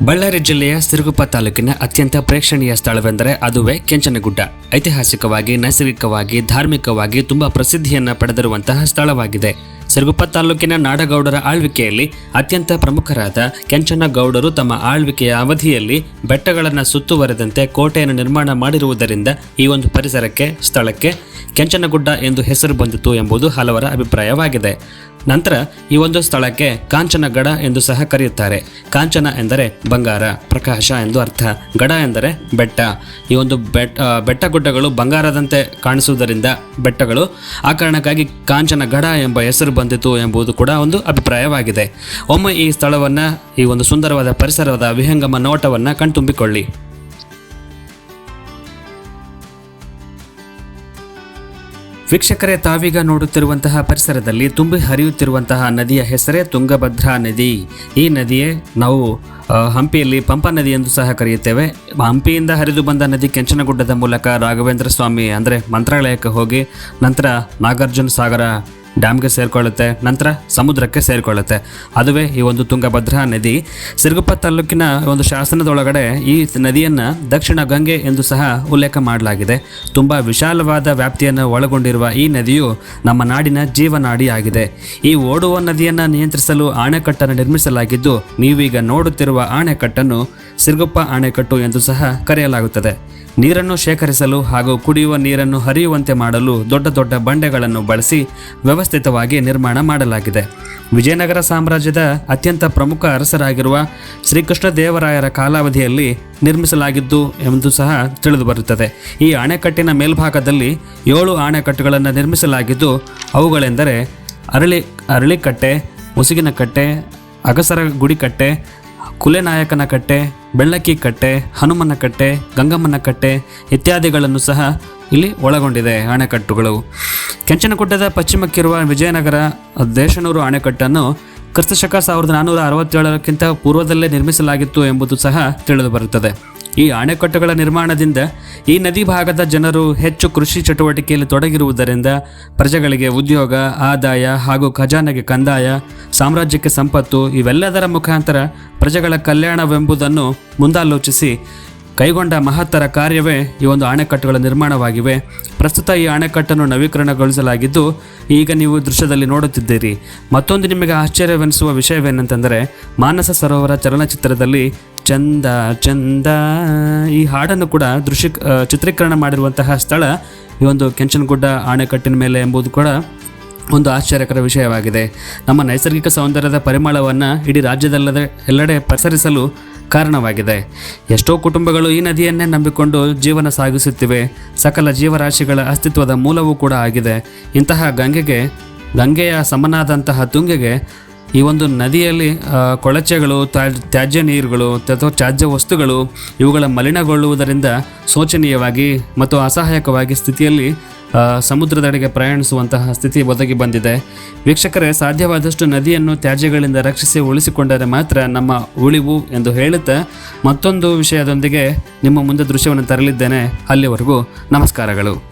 ಬಳ್ಳಾರಿ ಜಿಲ್ಲೆಯ ಸಿರುಗುಪ್ಪ ತಾಲೂಕಿನ ಅತ್ಯಂತ ಪ್ರೇಕ್ಷಣೀಯ ಸ್ಥಳವೆಂದರೆ ಅದುವೇ ಕೆಂಚನಗುಡ್ಡ. ಐತಿಹಾಸಿಕವಾಗಿ, ನೈಸರ್ಗಿಕವಾಗಿ, ಧಾರ್ಮಿಕವಾಗಿ ತುಂಬಾ ಪ್ರಸಿದ್ಧಿಯನ್ನ ಪಡೆದಿರುವಂತಹ ಸ್ಥಳವಾಗಿದೆ. ಸಿರುಗುಪ್ಪ ತಾಲೂಕಿನ ನಾಡಗೌಡರ ಆಳ್ವಿಕೆಯಲ್ಲಿ ಅತ್ಯಂತ ಪ್ರಮುಖರಾದ ಕೆಂಚನಗೌಡರು ತಮ್ಮ ಆಳ್ವಿಕೆಯ ಅವಧಿಯಲ್ಲಿ ಬೆಟ್ಟಗಳನ್ನು ಸುತ್ತುವರೆದಂತೆ ಕೋಟೆಯನ್ನು ನಿರ್ಮಾಣ ಮಾಡಿರುವುದರಿಂದ ಈ ಒಂದು ಪರಿಸರಕ್ಕೆ, ಸ್ಥಳಕ್ಕೆ ಕೆಂಚನಗುಡ್ಡ ಎಂದು ಹೆಸರು ಬಂದಿತು ಎಂಬುದು ಹಲವರ ಅಭಿಪ್ರಾಯವಾಗಿದೆ. ನಂತರ ಈ ಒಂದು ಸ್ಥಳಕ್ಕೆ ಕಾಂಚನಗಡ ಎಂದು ಸಹ ಕರೆಯುತ್ತಾರೆ. ಕಾಂಚನ ಎಂದರೆ ಬಂಗಾರ, ಪ್ರಕಾಶ ಎಂದು ಅರ್ಥ. ಗಡ ಎಂದರೆ ಬೆಟ್ಟ. ಈ ಒಂದು ಬೆಟ್ಟ ಬೆಟ್ಟ ಗುಡ್ಡಗಳು ಬಂಗಾರದಂತೆ ಕಾಣಿಸುವುದರಿಂದ ಬೆಟ್ಟಗಳು. ಆ ಕಾರಣಕ್ಕಾಗಿ ಕಾಂಚನ ಗಡ ಎಂಬ ಹೆಸರು ಬಂದಿತು ಎಂಬುದು ಕೂಡ ಒಂದು ಅಭಿಪ್ರಾಯವಾಗಿದೆ. ಒಮ್ಮೆ ಈ ಸ್ಥಳವನ್ನು, ಈ ಒಂದು ಸುಂದರವಾದ ಪರಿಸರದ ವಿಹಂಗಮ ನೋಟವನ್ನು ಕಣ್ತುಂಬಿಕೊಳ್ಳಿ. ವೀಕ್ಷಕರೇ, ತಾವೀಗ ನೋಡುತ್ತಿರುವಂತಹ ಪರಿಸರದಲ್ಲಿ ತುಂಬಿ ಹರಿಯುತ್ತಿರುವಂತಹ ನದಿಯ ಹೆಸರೇ ತುಂಗಭದ್ರಾ ನದಿ. ಈ ನದಿಯೇ ನಾವು ಹಂಪಿಯಲ್ಲಿ ಪಂಪ ನದಿ ಎಂದು ಸಹ ಕರೆಯುತ್ತೇವೆ. ಹಂಪಿಯಿಂದ ಹರಿದು ಬಂದ ನದಿ ಕೆಂಚನಗುಡ್ಡದ ಮೂಲಕ ರಾಘವೇಂದ್ರ ಸ್ವಾಮಿ ಅಂದರೆ ಮಂತ್ರಾಲಯಕ್ಕೆ ಹೋಗಿ ನಂತರ ನಾಗಾರ್ಜುನ ಸಾಗರ ಡ್ಯಾಮ್ಗೆ ಸೇರಿಕೊಳ್ಳುತ್ತೆ, ನಂತರ ಸಮುದ್ರಕ್ಕೆ ಸೇರಿಕೊಳ್ಳುತ್ತೆ. ಅದುವೇ ಈ ಒಂದು ತುಂಗಭದ್ರಾ ನದಿ. ಸಿರುಗುಪ್ಪ ತಾಲೂಕಿನ ಒಂದು ಶಾಸನದೊಳಗಡೆ ಈ ನದಿಯನ್ನು ದಕ್ಷಿಣ ಗಂಗೆ ಎಂದು ಸಹ ಉಲ್ಲೇಖ ಮಾಡಲಾಗಿದೆ. ತುಂಬ ವಿಶಾಲವಾದ ವ್ಯಾಪ್ತಿಯನ್ನು ಒಳಗೊಂಡಿರುವ ಈ ನದಿಯು ನಮ್ಮ ನಾಡಿನ ಜೀವನಾಡಿಯಾಗಿದೆ. ಈ ಓಡುವ ನದಿಯನ್ನು ನಿಯಂತ್ರಿಸಲು ಆಣೆಕಟ್ಟನ್ನು ನಿರ್ಮಿಸಲಾಗಿದ್ದು, ನೀವೀಗ ನೋಡುತ್ತಿರುವ ಅಣೆಕಟ್ಟನ್ನು ಸಿರುಗುಪ್ಪ ಅಣೆಕಟ್ಟು ಎಂದು ಸಹ ಕರೆಯಲಾಗುತ್ತದೆ. ನೀರನ್ನು ಶೇಖರಿಸಲು ಹಾಗೂ ಕುಡಿಯುವ ನೀರನ್ನು ಹರಿಯುವಂತೆ ಮಾಡಲು ದೊಡ್ಡ ದೊಡ್ಡ ಬಂಡೆಗಳನ್ನು ಬಳಸಿ ವ್ಯವಸ್ಥಿತವಾಗಿ ನಿರ್ಮಾಣ ಮಾಡಲಾಗಿದೆ. ವಿಜಯನಗರ ಸಾಮ್ರಾಜ್ಯದ ಅತ್ಯಂತ ಪ್ರಮುಖ ಅರಸರಾಗಿರುವ ಶ್ರೀಕೃಷ್ಣ ದೇವರಾಯರ ಕಾಲಾವಧಿಯಲ್ಲಿ ನಿರ್ಮಿಸಲಾಗಿದ್ದು ಎಂದು ಸಹ ತಿಳಿದುಬರುತ್ತದೆ ಈ ಅಣೆಕಟ್ಟಿನ ಮೇಲ್ಭಾಗದಲ್ಲಿ ಏಳು ಅಣೆಕಟ್ಟುಗಳನ್ನು ನಿರ್ಮಿಸಲಾಗಿದ್ದು, ಅವುಗಳೆಂದರೆ ಅರಳಿ, ಅರಳಿಕಟ್ಟೆ ಮುಸುಗಿನ ಕಟ್ಟೆ ಅಗಸರ ಗುಡಿಕಟ್ಟೆ ಕುಲೆನಾಯಕನ ಕಟ್ಟೆ ಬೆಳ್ಳಕ್ಕಿ ಕಟ್ಟೆ, ಹನುಮನ ಕಟ್ಟೆ, ಗಂಗಮ್ಮನ ಕಟ್ಟೆ ಇತ್ಯಾದಿಗಳನ್ನು ಸಹ ಇಲ್ಲಿ ಒಳಗೊಂಡಿದೆ ಅಣೆಕಟ್ಟುಗಳು ಕೆಂಚನಗುಡ್ಡದ ಪಶ್ಚಿಮಕ್ಕಿರುವ ವಿಜಯನಗರ ದೇಶನೂರು ಅಣೆಕಟ್ಟನ್ನು ಕ್ರಿಸ್ತಶಕ ಸಾವಿರದ ನಾನ್ನೂರ ಅರವತ್ತೇಳಕ್ಕಿಂತ ಪೂರ್ವದಲ್ಲೇ ನಿರ್ಮಿಸಲಾಗಿತ್ತು ಎಂಬುದು ಸಹ ತಿಳಿದುಬರುತ್ತದೆ ಈ ಅಣೆಕಟ್ಟುಗಳ ನಿರ್ಮಾಣದಿಂದ ಈ ನದಿ ಭಾಗದ ಜನರು ಹೆಚ್ಚು ಕೃಷಿ ಚಟುವಟಿಕೆಯಲ್ಲಿ ತೊಡಗಿರುವುದರಿಂದ ಪ್ರಜೆಗಳಿಗೆ ಉದ್ಯೋಗ, ಆದಾಯ ಹಾಗೂ ಖಜಾನೆಗೆ ಕಂದಾಯ, ಸಾಮ್ರಾಜ್ಯಕ್ಕೆ ಸಂಪತ್ತು ಇವೆಲ್ಲದರ ಮುಖಾಂತರ ಪ್ರಜೆಗಳ ಕಲ್ಯಾಣವೆಂಬುದನ್ನು ಮುಂದಾಲೋಚಿಸಿ ಕೈಗೊಂಡ ಮಹತ್ತರ ಕಾರ್ಯವೇ ಈ ಒಂದು ಅಣೆಕಟ್ಟುಗಳ ನಿರ್ಮಾಣವಾಗಿವೆ. ಪ್ರಸ್ತುತ ಈ ಅಣೆಕಟ್ಟನ್ನು ನವೀಕರಣಗೊಳಿಸಲಾಗಿದ್ದು, ಈಗ ನೀವು ದೃಶ್ಯದಲ್ಲಿ ನೋಡುತ್ತಿದ್ದೀರಿ. ಮತ್ತೊಂದು ನಿಮಗೆ ಆಶ್ಚರ್ಯವೆನಿಸುವ ವಿಷಯವೇನೆಂತಂದರೆ, ಮಾನಸ ಸರೋವರ ಚಲನಚಿತ್ರದಲ್ಲಿ ಚಂದ ಚಂದ. ಈ ಹಾಡನ್ನು ಕೂಡ ದೃಶ್ಯ ಚಿತ್ರೀಕರಣ ಮಾಡಿರುವಂತಹ ಸ್ಥಳ ಈ ಒಂದು ಕೆಂಚನಗುಡ್ಡ ಆಣೆಕಟ್ಟಿನ ಮೇಲೆ ಎಂಬುದು ಕೂಡ ಒಂದು ಆಶ್ಚರ್ಯಕರ ವಿಷಯವಾಗಿದೆ. ನಮ್ಮ ನೈಸರ್ಗಿಕ ಸೌಂದರ್ಯದ ಪರಿಮಳವನ್ನು ಇಡೀ ರಾಜ್ಯದಲ್ಲದೆ, ಎಲ್ಲೆಡೆ ಪಸರಿಸಲು ಕಾರಣವಾಗಿದೆ. ಎಷ್ಟೋ ಕುಟುಂಬಗಳು ಈ ನದಿಯನ್ನೇ ನಂಬಿಕೊಂಡು ಜೀವನ ಸಾಗಿಸುತ್ತಿವೆ. ಸಕಲ ಜೀವರಾಶಿಗಳ ಅಸ್ತಿತ್ವದ ಮೂಲವೂ ಕೂಡ ಆಗಿದೆ. ಇಂತಹ ಗಂಗೆಗೆ, ಗಂಗೆಯ ಸಮನಾದಂತಹ ತುಂಗೆಗೆ ಈ ಒಂದು ನದಿಯಲ್ಲಿ ಕೊಳಚೆಗಳು, ತ್ಯಾ- ತ್ಯಾಜ್ಯ ನೀರುಗಳು, ಅಥವಾ ತ್ಯಾಜ್ಯ ವಸ್ತುಗಳು ಇವುಗಳ ಮಲಿನಗೊಳ್ಳುವುದರಿಂದ ಶೋಚನೀಯವಾಗಿ ಮತ್ತು ಅಸಹಾಯಕವಾಗಿ ಸ್ಥಿತಿಯಲ್ಲಿ ಸಮುದ್ರದೆಡೆಗೆ ಪ್ರಯಾಣಿಸುವಂತಹ ಸ್ಥಿತಿ ಒದಗಿ ಬಂದಿದೆ. ವೀಕ್ಷಕರೇ, ಸಾಧ್ಯವಾದಷ್ಟು ನದಿಯನ್ನು ತ್ಯಾಜ್ಯಗಳಿಂದ ರಕ್ಷಿಸಿ ಉಳಿಸಿಕೊಂಡರೆ ಮಾತ್ರ ನಮ್ಮ ಉಳಿವು ಎಂದು ಹೇಳುತ್ತಾ ಮತ್ತೊಂದು ವಿಷಯದೊಂದಿಗೆ ನಿಮ್ಮ ಮುಂದೆ ದೃಶ್ಯವನ್ನು ತರಲಿದ್ದೇನೆ. ಅಲ್ಲಿವರೆಗೂ ನಮಸ್ಕಾರಗಳು.